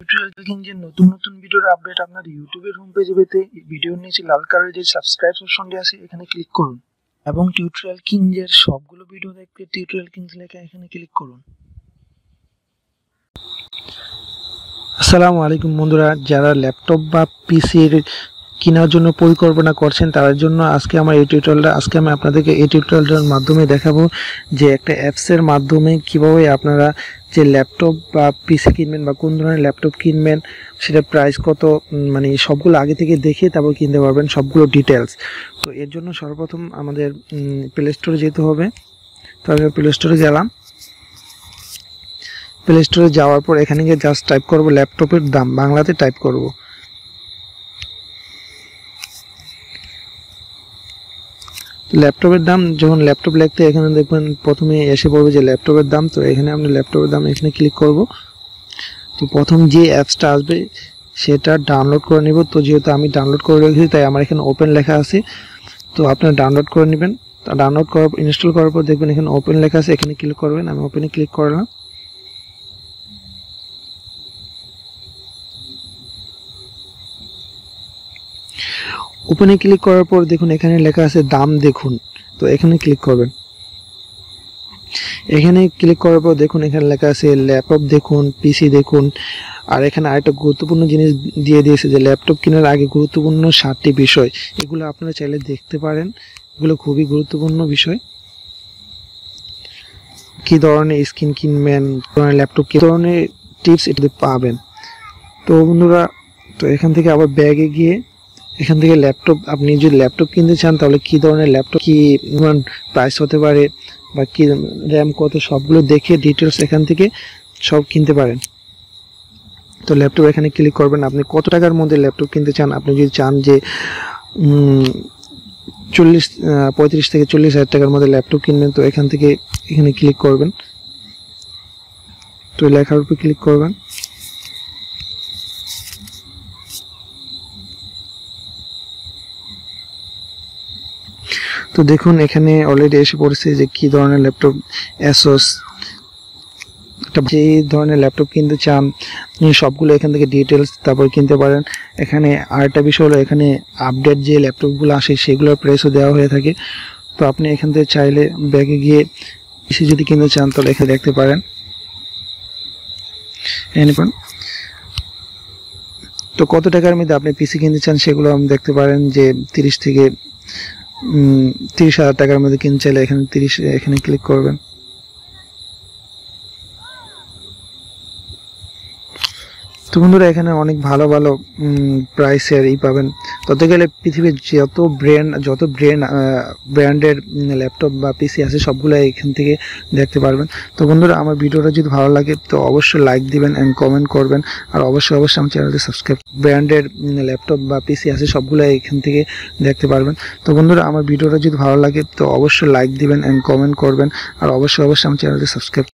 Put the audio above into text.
Tutorial যে নতুন নতুন ভিডিওর আপডেট আপনার ইউটিউবের হোম পেজে পেতে ভিডিওর নিচে লাল কালারের যে সাবস্ক্রাইব অপশনটি আছে, এখানে ক্লিক করুন। এবং টিউটোরিয়াল কিংজের সবগুলো ভিডিও দেখতে টিউটোরিয়াল কিংস লেখা এখানে ক্লিক করুন। আসসালামু আলাইকুম বন্ধুরা, যারা ল্যাপটপ বা পিসির কেনার জন্য পরিকল্পনা করছেন তাদের জন্য আজকে আমার এই টিউটোরিয়ালটা আজকে আমি আপনাদেরকে এই টিউটোরিয়ালটার মাধ্যমে দেখাবো যে একটা অ্যাপসের মাধ্যমে কীভাবে আপনারা যে ল্যাপটপ বা পিসি কিনবেন বা কোন ধরনের ল্যাপটপ কিনবেন, সেটা প্রাইস কত মানে সবগুলো আগে থেকে দেখে তারপর কিনতে পারবেন সবগুলো ডিটেলস তো এর জন্য সর্বপ্রথম আমাদের প্লে স্টোরে যেতে হবে। তো আমি প্লে স্টোরে গেলাম। প্লে স্টোরে যাওয়ার পর এখানে গিয়ে জাস্ট টাইপ করব ল্যাপটপের দাম, বাংলাতে টাইপ করব। ল্যাপটপের দাম, যখন ল্যাপটপ লিখতে এখানে দেখবেন প্রথমে এসে পড়বে যে ল্যাপটপের দাম। তো এখানে আপনি ল্যাপটপের দাম এখানে ক্লিক করব। তো প্রথম যে অ্যাপসটা আসবে, সেটা ডাউনলোড করে নেব। তো যেহেতু আমি ডাউনলোড করে রেখেছি, তাই আমার এখানে ওপেন লেখা আছে। তো আপনারা ডাউনলোড করে নেবেন। ডাউনলোড করার ইনস্টল করার পর দেখবেন এখানে ওপেন লেখা আছে। এখানে ক্লিক করবেন। আমি ওপেনে ক্লিক করলাম। ওপেনে ক্লিক করার পর দেখুন এখানে লেখা আছে দাম দেখুন। তো এখানে ক্লিক করবেন। এখানে ক্লিক করার পর দেখুন এখানে লেখা আছে ল্যাপটপ দেখুন পিসি দেখুন। আর এখানে আরেকটা গুরুত্বপূর্ণ জিনিস দিয়ে দিয়েছে যে ল্যাপটপ কেনার আগে গুরুত্বপূর্ণ সাতটি বিষয়। এগুলো আপনারা চাইলে দেখতে পারেন। এগুলো খুবই গুরুত্বপূর্ণ বিষয়। কি ধরনের স্ক্রিন কিনবেন ধরনের ল্যাপটপ কি ধরনের টিপস এটাতে পাবেন। তো বন্ধুরা, তো এখান থেকে আবার ব্যাগে গিয়ে এখান থেকে ল্যাপটপ আপনি যদি ল্যাপটপ কিনতে চান, তাহলে কি ধরনের ল্যাপটপ কি প্রাইস হতে পারে বা কি র্যাম কত, সবগুলো দেখে ডিটেলস এখান থেকে সব কিনতে পারেন। তো ল্যাপটপ এখানে ক্লিক করবেন, আপনি কত টাকার মধ্যে ল্যাপটপ কিনতে চান? আপনি যদি চান যে চল্লিশ পঁয়ত্রিশ থেকে চল্লিশ হাজার টাকার মধ্যে ল্যাপটপ কিনবেন, তো এখান থেকে এখানে ক্লিক করবেন। তো লেখার উপর ক্লিক করবেন। তো দেখুন, এখানে অলরেডি এসে পড়েছে যে কি ধরনের ল্যাপটপ অ্যাসোস যে ধরনের ল্যাপটপ কিনতে চান সবগুলো এখান থেকে ডিটেলস তারপর কিনতে পারেন। এখানে আরেকটা বিষয় হলো, এখানে আপডেট যে ল্যাপটপগুলো আসে, সেগুলোর প্রাইসও দেওয়া হয়ে থাকে। তো আপনি এখান থেকে চাইলে ব্যাগে গিয়ে এসে যদি কিনতে চান, তাহলে এখানে দেখতে পারেন। তো কত টাকার মধ্যে আপনি পিসি কিনতে চান, সেগুলো আপনি দেখতে পারেন যে তিরিশ থেকে তিরিশ হাজার টাকার মধ্যে কিনতে চাইলে এখানে তিরিশ এখানে ক্লিক করবেন। তো বন্ধুরা, এখানে অনেক ভালো ভালো প্রাইসের ই পাবেন। তত গেলে পৃথিবীর যত ব্র্যান্ড যত ব্র্যান্ড ব্র্যান্ডের ল্যাপটপ বা পিসি আছে সবগুলো এখান থেকে দেখতে পারবেন। তো বন্ধুরা, আমার ভিডিওটা যদি ভালো লাগে, তো অবশ্যই লাইক দিবেন অ্যান্ড কমেন্ট করবেন। আর অবশ্যই অবশ্যই আমার চ্যানেলটি সাবস্ক্রাইব ব্র্যান্ডের ল্যাপটপ বা পিসি আছে সবগুলো এখান থেকে দেখতে পারবেন। তো বন্ধুরা, আমার ভিডিওটা যদি ভালো লাগে, তো অবশ্যই লাইক দিবেন অ্যান্ড কমেন্ট করবেন। আর অবশ্যই অবশ্যই আমার চ্যানেলটি সাবস্ক্রাইব